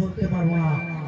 বলতে পারব না।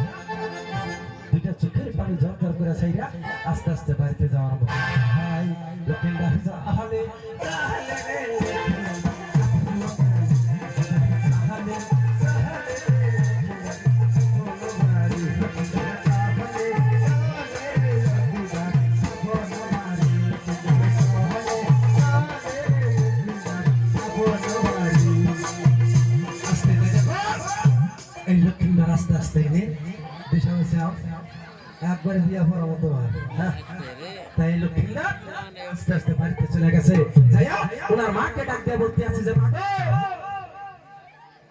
চোখের পানি জর জর করে সাইরা আস্তে আস্তে বাড়িতে যাওয়ার মতো হাই লক্ষ্মীরা আহলে আহলে রে আহলে আস্তে দেখো এই লক্ষ্মীরা আস্তে আস্তে এনে দেশে বসে আও একবারে বিয়া পড়া মতো হ্যাঁ? তাই লক্ষ্মীরা আস্তে আস্তে বাড়িতে চলে গেছে। যাইয়া ওনার মাকে ডাক দিয়ে বলতে আছে যে মা গো!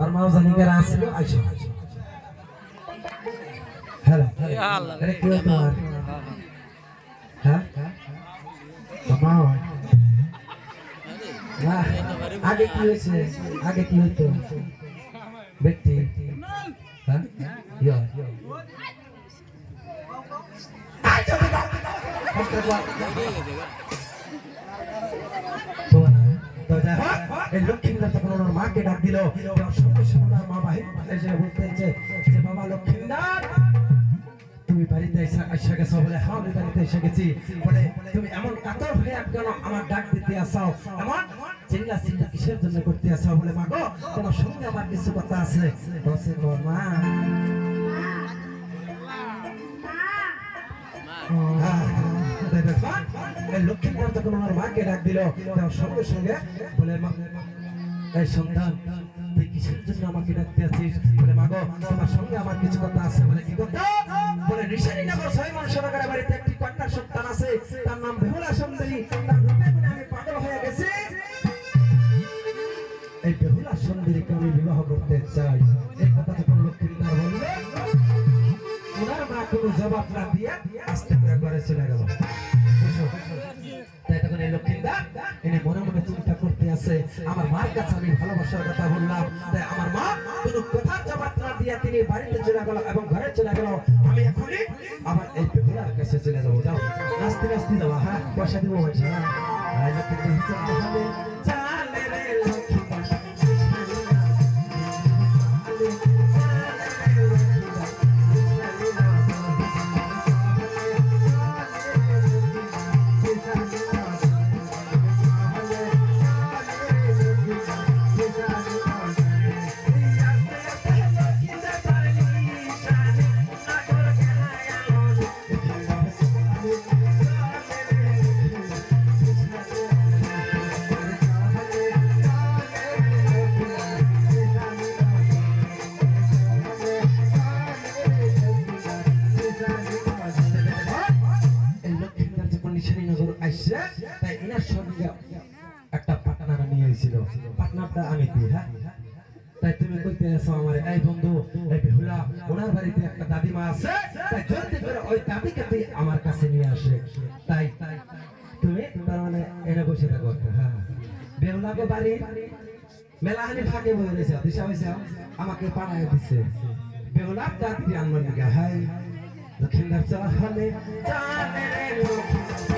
আর মাও জানি কারা আসছিল আইসো। আইসো হ্যালো। আরে কি তোমার হ্যাঁ? আগে কি হয়েছে? আগে কি হতো ব্যক্তি। তুমি বাড়িতে বলে হ্যাঁ বলে তুমি এমন কাতর হয়ে কেন আমার ডাক দিতে আসাও এমন চিল্লা চিল্লা কিসের জন্য করতে আসাও বলে মা গো তোমার সঙ্গে আমার কিছু কথা আছে। গো মা। লক্ষ্মীপুর তখন আমার মাকে ডাক দিল, তার সঙ্গে সঙ্গে বলে এই সন্তান, তুই কিসের জন্য আমাকে ডাকতে আছিস বলে মাগো তোমার সঙ্গে আমার কিছু কথা আছে। বলে, কি কথা? বলে ঋষানী নগর ছয় সরকারের বাড়িতে একটি কন্যা সন্তান আছে। তার নাম বেহুলা সুন্দরী। তার রূপে গুণে আমি পাগল হয়ে গেছি। এই বেহুলা সুন্দরীকে আমি বিবাহ করতে চাই। এই কথা যখন লক্ষ্মীদার বললে, ওনার মা কোনো জবাব না দিয়ে আস্তে করে ঘরে চলে গেল? তাই তখন এই লক্ষ্মীদা এনে মনে মনে চিন্তা করতে আছে, আমার মার কাছে আমি ভালোবাসার কথা বললাম। তাই আমার মা কোনো কথার জবাব না দিয়া তিনি বাড়িতে চলে গেল এবং ঘরে চলে গেল। আমি এখনই আমার এই বেহুলার কাছে চলে যাব। যাও, নাস্তি নাস্তি যাওয়া হ্যাঁ পয়সা দিব পয়সা হ্যাঁ লক্ষ্মীদা এসেছিল আমি দিই হ্যাঁ? তাই তুমি কইতে আছো আমার, এই বন্ধু, এই বেহুলা ওনার বাড়িতে একটা দাদিমা আছে, তাই জলদি করে ওই দাদিকে তুই আমার কাছে নিয়ে আসে। তাই তুমি তার মানে এনে বসে থাকো হ্যাঁ। বেহুলাকে বাড়ি। মেলাহানি ফাঁকে বলে দিয়েছে দিশা হয়েছে আমাকে পাড়ায় দিছে। বেহুলা দাদি আনবার হাই। লক্ষ্মীদার চালে রে লক্ষ্মীদার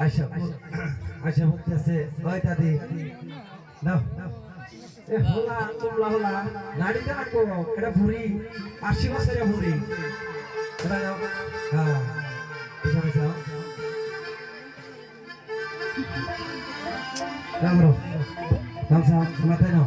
আয়সা আয়সা বলতেছে ওই দাদি নাও এ হোলা তোমলা হোলা, নাড়ি না করো, এটা ভুরি আশি বছরের ভুরি এটা যাও হ্যাঁ। পিছনে যাও। রাম রাম রাম সাহেব মাথায় নাও?